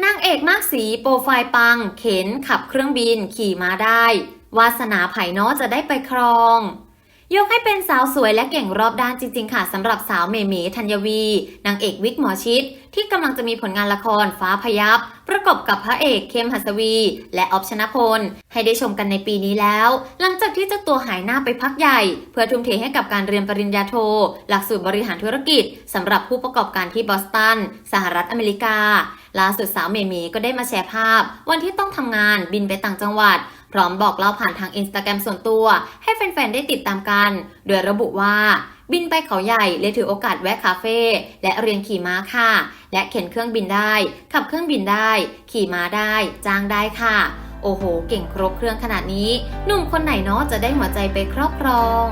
นางเอกมากสีโปรไฟล์ปัง เข็นขับเครื่องบินขี่ม้าได้ วาสนาไผ่น้อจะได้ไปครอง ยกให้เป็นสาวสวยและเก่งรอบด้านจริง ๆ ค่ะสำหรับสาวเมเมธัญวีนางเอกวิกหมอชิด ที่กำลังจะมีผลงานละครฟ้าพยับ ประกอบกับพระเอกเข้มหัสวี และออฟชนะพล ให้ได้ชมกันในปีนี้แล้ว หลังจากที่เจ้าตัวหายหน้าไปพักใหญ่ เพื่อทุ่มเทให้กับการเรียนปริญญาโท หลักสูตรบริหารธุรกิจสำหรับผู้ประกอบการที่บอสตันสหรัฐอเมริกาล่าสุดสาวเมเมก็ได้มาแชร์ภาพ วันที่ต้องทำงานบินไปต่างจังหวัด พร้อมบอกเล่าผ่านทางอินสตาแกรมส่วนตัว ให้แฟนๆ ได้ติดตามกัน โดยระบุว่าบินไปเขาใหญ่เลยถือโอกาสแวะคาเฟ่และเรียนขี่ม้าค่ะ และเข็นเครื่องบินได้ ขับเครื่องบินได้ ขี่ม้าได้ จ้างได้ค่ะ โอ้โห เก่งครบเครื่องขนาดนี้ หนุ่มคนไหนเนาะจะได้หัวใจไปครอบครอง